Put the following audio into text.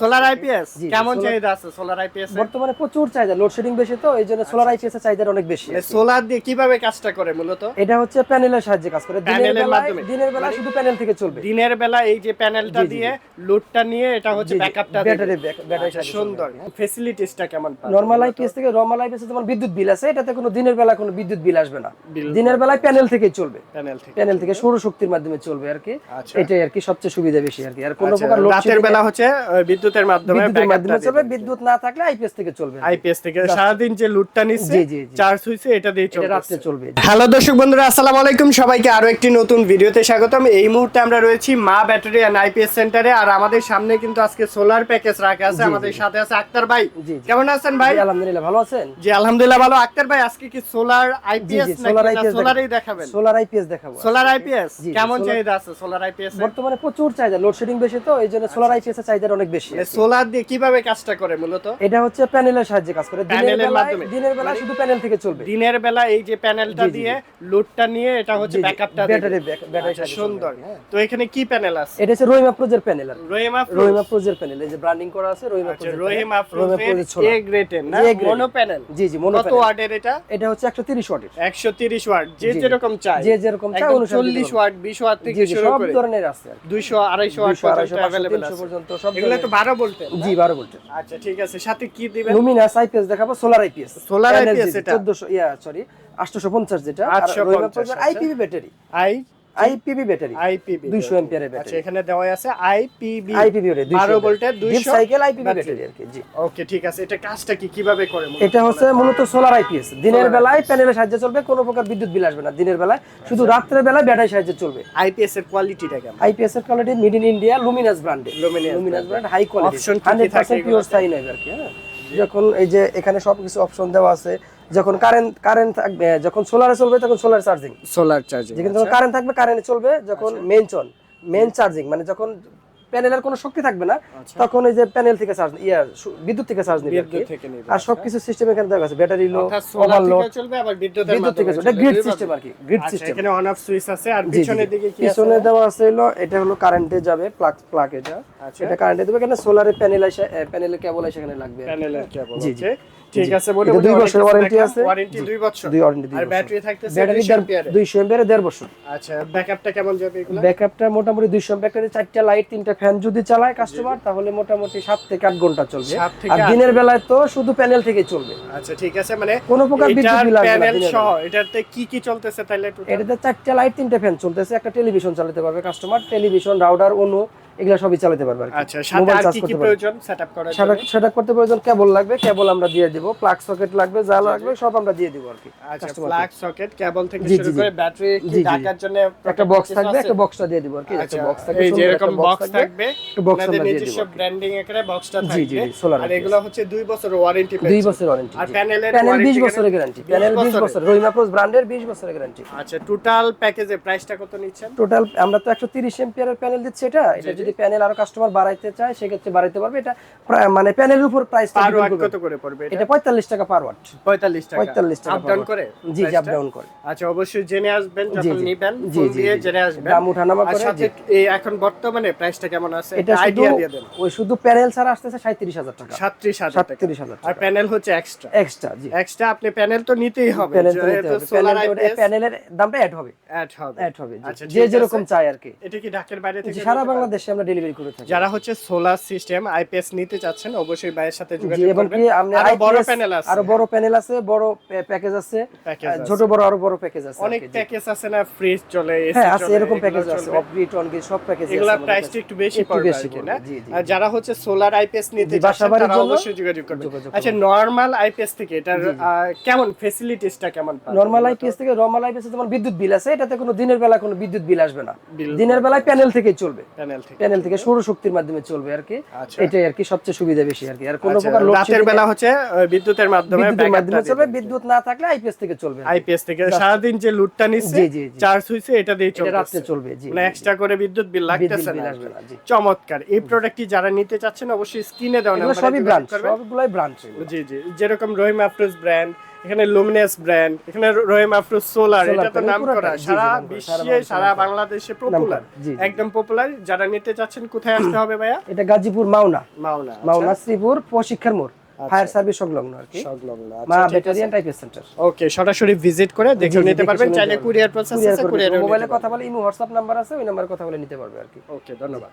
Solar IPS কেমন চাহিদা আছে সোলার আইপিএস বর্তমানে প্রচুর চাহিদা লোডশেডিং বেশি তো এই জন্য সোলার আইপিএস এর চাহিদা অনেক বেশি সোলার দিয়ে কীভাবে কাজটা করে মূলত? এটা হচ্ছে প্যানেলের সাহায্যে কাজ করে। দিনের প্যানেলের মাধ্যমে? দিনের বেলায় শুধু প্যানেল থেকে চলবে। দিনের বেলা এই যে প্যানেলটা দিয়ে লোডটা নিয়ে এটা হচ্ছে ব্যাকআপটা ব্যাটারি আচ্ছা, সুন্দর। ফেসিলিটিসটা কেমন? নরমাল আইপিএস থেকে নরমাল আইপিএস যেমন বিদ্যুৎ বিল আছে এটাতে কোনো দিনের বেলা কোনো বিদ্যুৎ বিল আসবে না। দিনের বেলায় প্যানেল থেকেই চলবে। প্যানেল থেকে প্যানেল থেকে সৌর শক্তির মাধ্যমে চলবে আর কি। আচ্ছা। এটাই আর কি সবচেয়ে সুবিধা বেশি আর কি। আর কোনো আচ্ছা, প্রকার রাতের বেলা হচ্ছে আহ, বিদ্যুতের মাধ্যমে বিদ্যুতের মাধ্যমে চলবে বিদ্যুৎ না থাকলে আইপিএস থেকে চলবে আইপিএস থেকে সারাদিন যে লুটটা নিচ্ছে। চার্জ হইছে এটা দিয়ে চলবে রাত্রে চলবে হ্যালো দর্শক বন্ধুরা আসসালামু আলাইকুম। সবাইকে আরও একটি নতুন ভিডিওতে স্বাগতম। এই মুহূর্তে আমরা রয়েছি মা ব্যাটারি এন্ড আইপিএস সেন্টারে আর আমাদের সামনে কিন্তু আজকে সোলার প্যাকেজ রাখা আছে। আমাদের সাথে আছে আক্তার ভাই। কেমন আছেন ভাই? আলহামদুলিল্লাহ ভালো আছেন? জি আলহামদুলিল্লাহ ভালো। আক্তার ভাই আজকে কি সোলার আইপিএস নাকি solar সোলারই দেখাবেন? সোলার আইপিএস দেখাবো সোলার আইপিএস কেমন চাহিদা আছে সোলার আইপিএস বর্তমানে প্রচুর চাহিদা লোডশেডিং বেশি তো এই জন্য সোলার আইপিএস এর চাহিদা অনেক বেশি। সোলার দিয়ে কিভাবে কাজটা করে মূলত এটা হচ্ছে প্যানেলের সাহায্যে কাজ করে দিনের প্যানেলের বেলায় মাধ্যমে? দিনের বেলায় শুধু প্যানেল থেকে চলবে দিনের বেলা এই যে প্যানেলটা জি, জি, দিয়ে লোডটা নিয়ে এটা হচ্ছে ব্যাকআপটা ব্যাটারি ব্যাটারি আচ্ছা, সুন্দর তো এখানে কি প্যানেল আছে এটা হচ্ছে রহিমা প্রোজের প্যানেল আর রহিমা রহিমা প্রোজের প্যানেল এই যে ব্র্যান্ডিং করা আছে রহিমা আচ্ছা প্রোজের রহিম panel, রহিমা আফরোজের প্রোজের ছোলা। এ গ্রেটের না A grade। মনো প্যানেল জি জি মনো কত প্যানেল ওয়াটের এটা এটা হচ্ছে 130 ওয়াটের 130 ওয়াট যে জি, জি। যেরকম চাই যে যেরকম চায় একদম অনুসারে 40 দিতে ওয়াট 20 ওয়াট জি থেকে জি শুরু সব করে ধরনের আছে আর কি 200 250 ওয়াট 200 250 পর্যন্ত अवेलेबल 300 আছে পর্যন্ত সব এগুলো তো ধরনের 12 ভোল্ট জি 12 ভোল্ট আচ্ছা ঠিক আছে। সাথে কি দিবেন? লুমিনাস আইপিএস দেখাবো সোলার আইপিএস সোলার আইপিএস এটা? 1400 ইয়া সরি 850 যেটা। আর 850 রহিমা প্রোজের। IPV battery I IPV battery. IPB 200 এম্পিয়ারের আচ্ছা এখানে দেওয়া আছে আইপিবি আইপিভি ব্যাটারি 12 ভোল্টের 200 সাইকেল আইপিভি battery। ব্যাটারি। আর কি জি। ওকে ঠিক আছে। এটা কাজটা কি কীভাবে করে এটা হচ্ছে মূলত সোলার আইপিএস দিনের বেলায় প্যানেলের সাহায্যে চলবে কোনো প্রকার বিদ্যুৎ বিল আসবে না। দিনের বেলায় শুধু রাত্রের বেলায় ব্যাটারি সাহায্যে চলবে। আইপিএস এর কোয়ালিটিটা কেমন? আইপিএস এর quality made in India Luminous Luminous Luminous brand high quality Option কি কি থাকে 100% পিওর? সাইন আর কি হ্যাঁ। যখন এই যে এখানে সবকিছু অপশন দেওয়া আছে যখন কারেন্ট কারেন্ট থাকবে যখন সোলারে চলবে তখন সোলার চার্জিং সোলার চার্জিং যেখানে কারেন্ট থাকবে কারেন্টে চলবে যখন মেইন চল মেইন চার্জিং মানে যখন প্যানেলের কোনো শক্তি থাকবে না তখন এই যে প্যানেল থেকে চার্জ ইয়া বিদ্যুৎ থেকে চার্জ নিবে আর আর সবকিছু সিস্টেম এখানে দেওয়া আছে ব্যাটারি লো ওভারলোড থেকে চলবে আবার বিদ্যুতের বিদ্যুৎ থেকে চলবে। এটা গ্রিড সিস্টেম আর কি গ্রিড আচ্ছা, সিস্টেম এখানে অন অফ সুইচ আছে আর পিছনের দিকে কি আছে? পিছনে দেওয়া আছে হলো এটা হলো কারেন্টে যাবে প্লাগ প্লাগ এটা আচ্ছা। এটা কারেন্টে দেবে এখানে সোলারের প্যানেল এসে প্যানেলের কেবল এসে এখানে লাগবে প্যানেলের কেবল জি, জি। ঠিক আছে বলে দুই বছরের warranty আছে। ওয়ারেন্টি দুই বছর। দুই ওয়ারেন্টি দুই আর ব্যাটারি থাকতেছে ব্যাটারি 200 এম্পিয়ারের। 200 এমপিয়ারে দেড় বছর। আচ্ছা ব্যাকআপটা কেমন যাবে এগুলো? ব্যাকআপটা মোটামুটি 200 ব্যাটারি চারটা লাইট তিনটা ফ্যান যদি চালায় কাস্টমার তাহলে মোটামুটি সাত থেকে আট ঘণ্টা চলবে। আর দিনের বেলায় তো শুধু প্যানেল থেকে চলবে। আচ্ছা ঠিক আছে মানে কোনো প্রকার বিদ্যুৎ বিল আসবে প্যানেল সহ এটাতে কি কি চলতেছে তাহলে এটাতে চারটা লাইট তিনটা ফ্যান চলতেছে একটা টেলিভিশন চালাতে পারবে কাস্টমার টেলিভিশন রাউটার অনু এগুলা সবই চালাতে পারবে আচ্ছা মোবাইল চার্জ কি কি করতে প্রয়োজন সেটআপ করার জন্য? করতে প্রয়োজন কেবল লাগবে কেবল আমরা দিয়ে দিব প্লাগ সকেট লাগবে যা লাগবে সব আমরা দিয়ে দিব আর কি আচ্ছা প্লাগ সকেট কেবল থেকে শুরু। করে ব্যাটারি জি। ঢাকার জন্য একটা বক্স থাকবে একটা বক্সটা দিয়ে দিব আর কি একটা আচ্ছা বক্স থাকবে এই যে এরকম বক্স থাকবে একটু box আমরা দিয়ে দিব ব্র্যান্ডিং এখানে বক্সটা জি, জি, জি, solar আর এগুলো হচ্ছে দুই বছর ওয়ারেন্টি দুই বছর ওয়ারেন্টি আর প্যানেলের প্যানেল 20 বছরের গ্যারান্টি প্যানেল 20 বছর রহিমা প্রোস ব্র্যান্ডের 20 বছরের গ্যারান্টি আচ্ছা টোটাল প্যাকেজে প্রাইসটা কত নিচ্ছেন? টোটাল আমরা তো 130 এম্পিয়ারের প্যানেল দিচ্ছি এটা এটা যদি প্যানেল আরও কাস্টমার বাড়াইতে চায় সেক্ষেত্রে বাড়াইতে পারবে। এটা মানে প্যানেলের উপর প্রাইস কত করে পড়বে এটা? 45 টাকা পার ওয়াট 45 টাকা। 45 টাকা আপ ডাউন করে? জি জি আপ ডাউন করে। আচ্ছা অবশ্যই জেনে আসবেন যখন। নিবেন জি, জি, জেনে আসবেন। দাম ওঠানামা করে, সাথে জি। এই এখন বর্তমানে প্রাইসটা কেমন আছে? এটা আইডিয়া দিয়ে দেন। ওই শুধু প্যানেল ছাড়া আসতেছে 37000 টাকা। 37000 টাকা। 37000 আর প্যানেল হচ্ছে এক্সট্রা এক্সট্রা জি। এক্সট্রা আপনি প্যানেল তো নিতেই হবে। প্যানেল তো নিতে হবে। সোলার প্যানেল আইপিএস প্যানেলের দামটা অ্যাড হবে। অ্যাড হবে। অ্যাড হবে আচ্ছা, যে যেরকম চাই আর কি। এটা কি ঢাকার বাইরে থেকে সারা বাংলাদেশে আমরা ডেলিভারি করে থাকি। যারা হচ্ছে সোলার সিস্টেম আইপিএস নিতে চাচ্ছেন অবশ্যই ভাইয়ের সাথে যোগাযোগ করবেন। আরও বড় প্যানেল আছে। আরও বড় প্যানেল আছে বড় প্যাকেজ আছে। ছোট বড় আরও বড় প্যাকেজ আছে অনেক। প্যাকেজ আছে না ফ্রিজ চলে এসি হ্যাঁ আছে এরকম প্যাকেজ আছে। অফগ্রিড অনগ্রিড সব প্যাকেজ আছে এগুলা প্রাইসটা একটু বেশি পড়বে না? যারা হচ্ছে সোলার আইপিএস নিতে চাচ্ছেন তারা অবশ্যই যোগাযোগ করবেন। আচ্ছা নরমাল আইপিএস থেকে এটার কেমন ফেসিলিটিসটা কেমন? নরমাল আইপিএস থেকে নরমাল আইপিএস যেমন বিদ্যুৎ বিল আছে এটাতে কোনো দিনের বেলা কোনো বিদ্যুৎ বিল আসবে না। দিনের বেলায় প্যানেল থেকেই চলবে। প্যানেল থেকে। প্যানেল থেকে সৌর শক্তির মাধ্যমে চলবে আর কি। আচ্ছা। এটাই আর কি সবচেয়ে সুবিধা বেশি আর কি। আর কোনো আচ্ছা, প্রকার রাতের বেলা হচ্ছে বিদ্যুতের মাধ্যমে বিদ্যুতের মাধ্যমে চলবে বিদ্যুৎ না থাকলে আইপিএস থেকে চলবে আইপিএস থেকে সারাদিন যে লুটটা নিচ্ছে জি। চার্জ হইছে এটা দিয়ে চলবে রাত্রে চলবে জি মানে এক্সট্রা করে বিদ্যুৎ বিল লাগতেছে না। চমৎকার। এই প্রোডাক্টটি যারা নিতে চাচ্ছেন অবশ্যই স্ক্রিনে দেওয়া নাম্বারে সবই করবেন। সবগুলাই ব্রান্ড জি জি। যেরকম রহিম আফরোজ ব্র্যান্ড এখানে লুমিনাস ব্র্যান্ড এখানে রহিম আফরোজ সোলার এটা তো নাম করা সারা বিশ্বে সারা বাংলাদেশে পপুলার। একদম পপুলার যারা নিতে চাচ্ছেন কোথায় আসতে হবে ভাইয়া? এটা গাজীপুর মাওনা। মাওনা মাওনা শ্রীপুর প্রশিক্ষার মোড় ফায়ার সার্ভিস সংলগ্ন আর কি। সংলগ্ন মা আচ্ছা ঠিক ব্যাটারিয়ান টাইপের সেন্টার ওকে সরাসরি ভিজিট করে দেখে নিতে পারবেন। চাইলে কুরিয়ার প্রসেস আছে কুরিয়ার মোবাইলে কথা বলে ইমো হোয়াটসঅ্যাপ নাম্বার আছে ওই নাম্বারে কথা বলে নিতে পারবে আর কি। ওকে ধন্যবাদ।